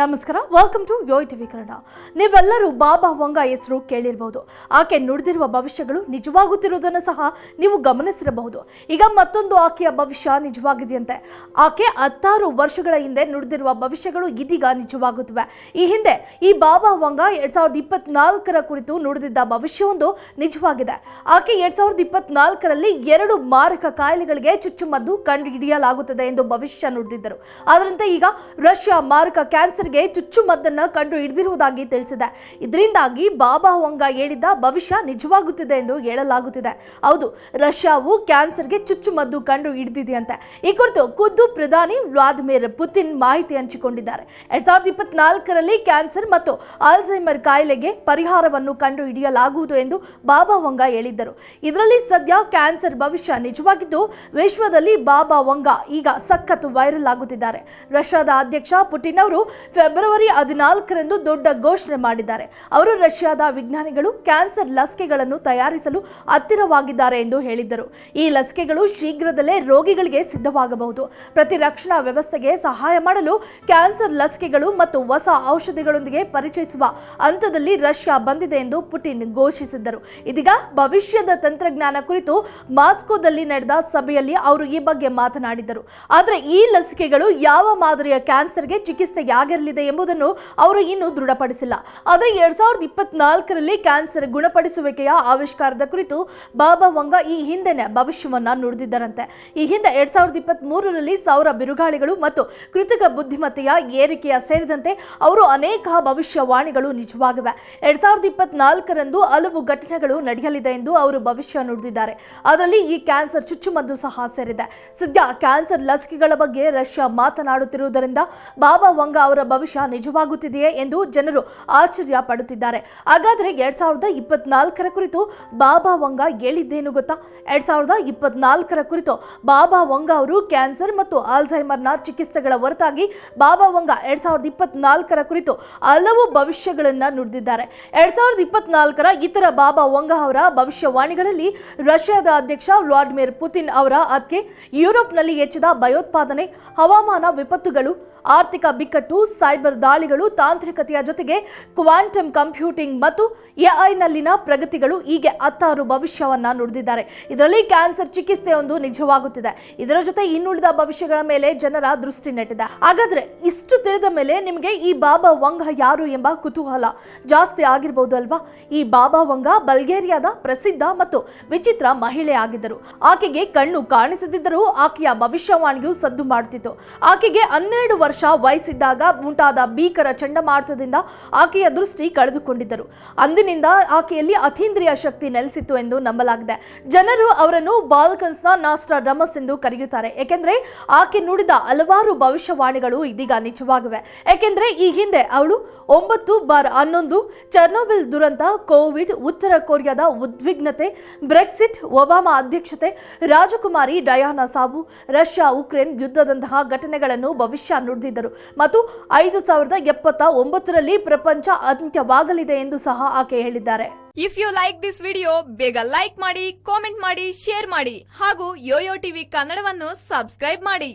ನಮಸ್ಕಾರ welcome to Yoyo TV Kannada. ನೀವೆಲ್ಲರೂ Baba ವಂಗ ಹೆಸರು ಕೇಳಿರಬಹುದು ಆಕೆ ನುಡಿದಿರುವ ಭವಿಷ್ಯಗಳು ನಿಜವಾಗುತ್ತಿರುವುದನ್ನು ಸಹ ನೀವು ಗಮನಿಸಿರಬಹುದು. ಈಗ ಮತ್ತೊಂದು ಆಕೆಯ ಭವಿಷ್ಯ ನಿಜವಾಗಿದೆಯಂತೆ. ಆಕೆ ಹತ್ತಾರು ವರ್ಷಗಳ ಹಿಂದೆ ನುಡಿದಿರುವ ಭವಿಷ್ಯಗಳು ಇದೀಗ ನಿಜವಾಗುತ್ತಿವೆ. ಈ ಹಿಂದೆ ಈ ಬಾಬಾ ವಂಗ ಎರಡ್ ಸಾವಿರದ ಇಪ್ಪತ್ನಾಲ್ಕರ ಕುರಿತು ನುಡಿದಿದ್ದ ಭವಿಷ್ಯವೊಂದು ನಿಜವಾಗಿದೆ. ಆಕೆ ಎರಡ್ ಸಾವಿರದ ಇಪ್ಪತ್ನಾಲ್ಕರಲ್ಲಿ ಎರಡು ಮಾರಕ ಕಾಯಿಲೆಗಳಿಗೆ ಚುಚ್ಚುಮದ್ದು ಕಂಡುಹಿಡಿಯಲಾಗುತ್ತದೆ ಎಂದು ಭವಿಷ್ಯ ನುಡಿದಿದ್ದರು. ಅದರಂತೆ ಈಗ ರಷ್ಯಾ ಮಾರಕ ಕ್ಯಾನ್ಸರ್ಗೆ ಚುಚ್ಚುಮದ್ದನ್ನು ಕಂಡು ಹಿಡಿದಿರುವುದಾಗಿ ತಿಳಿಸಿದೆ. ಇದರಿಂದಾಗಿ ಬಾಬಾ ಹೊಂಗ ಹೇಳಿದ್ದ ಭವಿಷ್ಯ ನಿಜವಾಗುತ್ತಿದೆ ಎಂದು ಹೇಳಲಾಗುತ್ತಿದೆ. ಹೌದು, ರಷ್ಯಾವು ಕ್ಯಾನ್ಸರ್ಗೆ ಚುಚ್ಚುಮದ್ದು ಕಂಡು ಹಿಡಿದಿದೆಯಂತೆ. ಈ ಕುರಿತು ಖುದ್ದು ಪ್ರಧಾನಿ ವ್ಲಾದಿಮಿರ್ ಪುತಿನ್ ಮಾಹಿತಿ ಹಂಚಿಕೊಂಡಿದ್ದಾರೆ. ಎರಡ್ ಸಾವಿರದ ಇಪ್ಪತ್ನಾಲ್ಕರಲ್ಲಿ ಕ್ಯಾನ್ಸರ್ ಮತ್ತು ಆಲ್ಝೈಮರ್ ಕಾಯಿಲೆಗೆ ಪರಿಹಾರವನ್ನು ಕಂಡು ಹಿಡಿಯಲಾಗುವುದು ಎಂದು ಬಾಬಾ ಹೊಂಗ ಹೇಳಿದ್ದರು. ಇದರಲ್ಲಿ ಸದ್ಯ ಕ್ಯಾನ್ಸರ್ ಭವಿಷ್ಯ ನಿಜವಾಗಿದ್ದು, ವಿಶ್ವದಲ್ಲಿ ಬಾಬಾ ವಂಗ ಈಗ ಸಖತ್ ವೈರಲ್ ಆಗುತ್ತಿದ್ದಾರೆ. ರಷ್ಯಾದ ಅಧ್ಯಕ್ಷ ಪುಟಿನ್ ಅವರು ಫೆಬ್ರವರಿ ಹದಿನಾಲ್ಕರಂದು ದೊಡ್ಡ ಘೋಷಣೆ ಮಾಡಿದ್ದಾರೆ. ಅವರು ರಷ್ಯಾದ ವಿಜ್ಞಾನಿಗಳು ಕ್ಯಾನ್ಸರ್ ಲಸಿಕೆಗಳನ್ನು ತಯಾರಿಸಲು ಹತ್ತಿರವಾಗಿದ್ದಾರೆ ಎಂದು ಹೇಳಿದ್ದರು. ಈ ಲಸಿಕೆಗಳು ಶೀಘ್ರದಲ್ಲೇ ರೋಗಿಗಳಿಗೆ ಸಿದ್ಧವಾಗಬಹುದು. ಪ್ರತಿರಕ್ಷಣಾ ವ್ಯವಸ್ಥೆಗೆ ಸಹಾಯ ಮಾಡಲು ಕ್ಯಾನ್ಸರ್ ಲಸಿಕೆಗಳು ಮತ್ತು ಹೊಸ ಔಷಧಿಗಳೊಂದಿಗೆ ಪರಿಚಯಿಸುವ ಹಂತದಲ್ಲಿ ರಷ್ಯಾ ಬಂದಿದೆ ಎಂದು ಪುಟಿನ್ ಘೋಷಿಸಿದ್ದರು. ಇದೀಗ ಭವಿಷ್ಯದ ತಂತ್ರಜ್ಞಾನ ಕುರಿತು ಮಾಸ್ಕೋದಲ್ಲಿ ನಡೆದ ಸಭೆಯಲ್ಲಿ ಅವರು ಈ ಬಗ್ಗೆ ಮಾತನಾಡಿದರು ಆದರೆ ಈ ಲಸಿಕೆಗಳು ಯಾವ ಮಾದರಿಯ ಕ್ಯಾನ್ಸರ್ಗೆ ಚಿಕಿತ್ಸೆಗೆ ಆಗಿರಲಿದೆ ಎಂಬುದನ್ನು ಅವರು ಇನ್ನೂ ದೃಢಪಡಿಸಿಲ್ಲ. ಆದರೆ ಎರಡ್ ಸಾವಿರದ ಇಪ್ಪತ್ನಾಲ್ಕರಲ್ಲಿ ಕ್ಯಾನ್ಸರ್ ಗುಣಪಡಿಸುವಿಕೆಯ ಆವಿಷ್ಕಾರದ ಕುರಿತು ಬಾಬಾ ವಂಗ ಈ ಹಿಂದೆನೆ ಭವಿಷ್ಯವನ್ನ ನುಡಿದಿದ್ದರಂತೆ. ಈ ಹಿಂದೆ ಎರಡ್ ಸಾವಿರದ ಇಪ್ಪತ್ತ್ ಮೂರರಲ್ಲಿ ಸೌರ ಬಿರುಗಾಳಿಗಳು ಮತ್ತು ಕೃತಕ ಬುದ್ಧಿಮತ್ತೆಯ ಏರಿಕೆಯ ಸೇರಿದಂತೆ ಅವರು ಅನೇಕ ಭವಿಷ್ಯವಾಣಿಗಳು ನಿಜವಾಗಿವೆ. ಎರಡ್ ಸಾವಿರದ ಇಪ್ಪತ್ನಾಲ್ಕರಂದು ಹಲವು ಘಟನೆಗಳು ನಡೆಯಲಿದೆ ಎಂದು ಅವರು ಭವಿಷ್ಯ ನುಡಿದಿದ್ದಾರೆ. ಅದರಲ್ಲಿ ಈ ಕ್ಯಾನ್ಸರ್ ಚುಚ್ಚುಮದ್ದು ಸಹ ಸೇರಿದೆ. ಸದ್ಯ ಕ್ಯಾನ್ಸರ್ ಲಸಿಕೆಗಳ ಬಗ್ಗೆ ರಷ್ಯಾ ಮಾತನಾಡುತ್ತಿರುವುದರಿಂದ ಬಾಬಾ ವಂಗ ಅವರ ಭವಿಷ್ಯ ನಿಜವಾಗುತ್ತಿದೆಯೇ ಎಂದು ಜನರು ಆಶ್ಚರ್ಯ ಪಡುತ್ತಿದ್ದಾರೆ. ಹಾಗಾದ್ರೆ ಎರಡ್ ಸಾವಿರದ ಇಪ್ಪತ್ನಾಲ್ಕರ ಕುರಿತು ಬಾಬಾ ವಂಗ ಹೇಳಿದ್ದೇನು ಗೊತ್ತಾ? ಎರಡ್ ಸಾವಿರದ ಇಪ್ಪತ್ನಾಲ್ಕರ ಕುರಿತು ಬಾಬಾ ವಂಗ ಅವರು ಕ್ಯಾನ್ಸರ್ ಮತ್ತು ಆಲ್ಝೈಮರ್ನ ಚಿಕಿತ್ಸೆಗಳ ಹೊರತಾಗಿ ಬಾಬಾ ವಂಗ ಎರಡ್ ಸಾವಿರದ ಇಪ್ಪತ್ನಾಲ್ಕರ ಕುರಿತು ಹಲವು ಭವಿಷ್ಯಗಳನ್ನು ನುಡಿದಿದ್ದಾರೆ. ಎರಡ್ ಸಾವಿರದ ಇಪ್ಪತ್ನಾಲ್ಕರ ಇತರ ಬಾಬಾ ವಂಗ ಅವರ ಭವಿಷ್ಯವಾಣಿಗಳಲ್ಲಿ ರಷ್ಯಾದ ಅಧ್ಯಕ್ಷ ವ್ಲಾಡಿಮಿರ್ ಪುತಿನ್ ಅವರ ಹತ್ಯೆ, ಯುರೋಪ್ನಲ್ಲಿ ಹೆಚ್ಚಿದ ಭಯೋತ್ಪಾದನೆ, ಹವಾಮಾನ ವಿಪತ್ತುಗಳು, ಆರ್ಥಿಕ ಬಿಕ್ಕಟ್ಟು ಸೈಬರ್ ದಾಳಿಗಳು ತಾಂತ್ರಿಕತೆಯ ಜೊತೆಗೆ ಕ್ವಾಂಟಮ್ ಕಂಪ್ಯೂಟಿಂಗ್ ಮತ್ತು ಎಐನಲ್ಲಿನ ಪ್ರಗತಿಗಳು ಹೀಗೆ ಹತ್ತಾರು ಭವಿಷ್ಯವನ್ನು ನುಡಿದಿದ್ದಾರೆ. ಇದರಲ್ಲಿ ಕ್ಯಾನ್ಸರ್ ಚಿಕಿತ್ಸೆ ಒಂದು ನಿಜವಾಗುತ್ತಿದೆ. ಇದರ ಜೊತೆ ಇನ್ನುಳಿದ ಭವಿಷ್ಯಗಳ ಮೇಲೆ ಜನರ ದೃಷ್ಟಿ ನೆಟ್ಟಿದೆ. ಹಾಗಾದ್ರೆ ಇಷ್ಟು ತಿಳಿದ ಮೇಲೆ ನಿಮಗೆ ಈ ಬಾಬಾ ವಂಗ ಯಾರು ಎಂಬ ಕುತೂಹಲ ಜಾಸ್ತಿ ಆಗಿರಬಹುದು ಅಲ್ವಾ? ಈ ಬಾಬಾ ವಂಗ ಬಲ್ಗೇರಿಯಾದ ಪ್ರಸಿದ್ಧ ಮತ್ತು ವಿಚಿತ್ರ ಮಹಿಳೆ ಆಗಿದ್ದರು. ಆಕೆಗೆ ಕಣ್ಣು ಕಾಣಿಸದಿದ್ದರೂ ಆಕೆಯ ಭವಿಷ್ಯವಾಣಿಯು ಸದ್ದು ಮಾಡುತ್ತಿತ್ತು ಆಕೆಗೆ ಹನ್ನೆರಡು ವರ್ಷ ವಯಸ್ಸಿದ್ದಾಗ ಉಂಟಾದ ಭೀಕರ ಚಂಡಮಾರುತದಿಂದ ಆಕೆಯ ದೃಷ್ಟಿ ಕಳೆದುಕೊಂಡಿದ್ದರು. ಅಂದಿನಿಂದ ಆಕೆಯಲ್ಲಿ ಅತೀಂದ್ರಿಯ ಶಕ್ತಿ ನೆಲೆಸಿತ್ತು ಎಂದು ನಂಬಲಾಗಿದೆ. ಜನರು ಅವರನ್ನು ಬಾಲ್ಕನ್ಸ್ನ ನಾಸ್ಟ್ರಾಡಮಸ್ ಎಂದು ಕರೆಯುತ್ತಾರೆ. ಏಕೆಂದ್ರೆ ಆಕೆ ನುಡಿದ ಹಲವಾರು ಭವಿಷ್ಯವಾಣಿಗಳು ಇದೀಗ ನಿಜವಾಗಿವೆ. ಏಕೆಂದ್ರೆ ಈ ಹಿಂದೆ ಅವಳು ಒಂಬತ್ತು ಬಾರ್ ಹನ್ನೊಂದು, ಚರ್ನೋಬಿಲ್ ದುರಂತ, ಕೋವಿಡ್, ಉತ್ತರ ಕೊರಿಯಾದ ಉದ್ವಿಗ್ನತೆ, ಬ್ರೆಕ್ಸಿಟ್, ಒಬಾಮಾ ಅಧ್ಯಕ್ಷತೆ, ರಾಜಕುಮಾರಿ ಡಯಾನಾ ಸಾವು ರಷ್ಯಾ ಉಕ್ರೇನ್ ಯುದ್ಧದಂತಹ ಘಟನೆಗಳನ್ನು ಭವಿಷ್ಯ ನುಡಿದಿದ್ದರು. ಮತ್ತು ಐದು ಸಾವಿರದ ಎಪ್ಪತ್ತ ಒಂಬತ್ತರಲ್ಲಿ ಪ್ರಪಂಚ ಅಂತ್ಯವಾಗಲಿದೆ ಎಂದು ಸಹ ಆಕೆ ಹೇಳಿದ್ದಾರೆ. If you like this video ಬೇಗ ಲೈಕ್ ಮಾಡಿ ಕಾಮೆಂಟ್ ಮಾಡಿ ಶೇರ್ ಮಾಡಿ ಹಾಗೂ ಯೋಯೋ ಟಿವಿ ಕನ್ನಡವನ್ನು ಸಬ್ಸ್ಕ್ರೈಬ್ ಮಾಡಿ.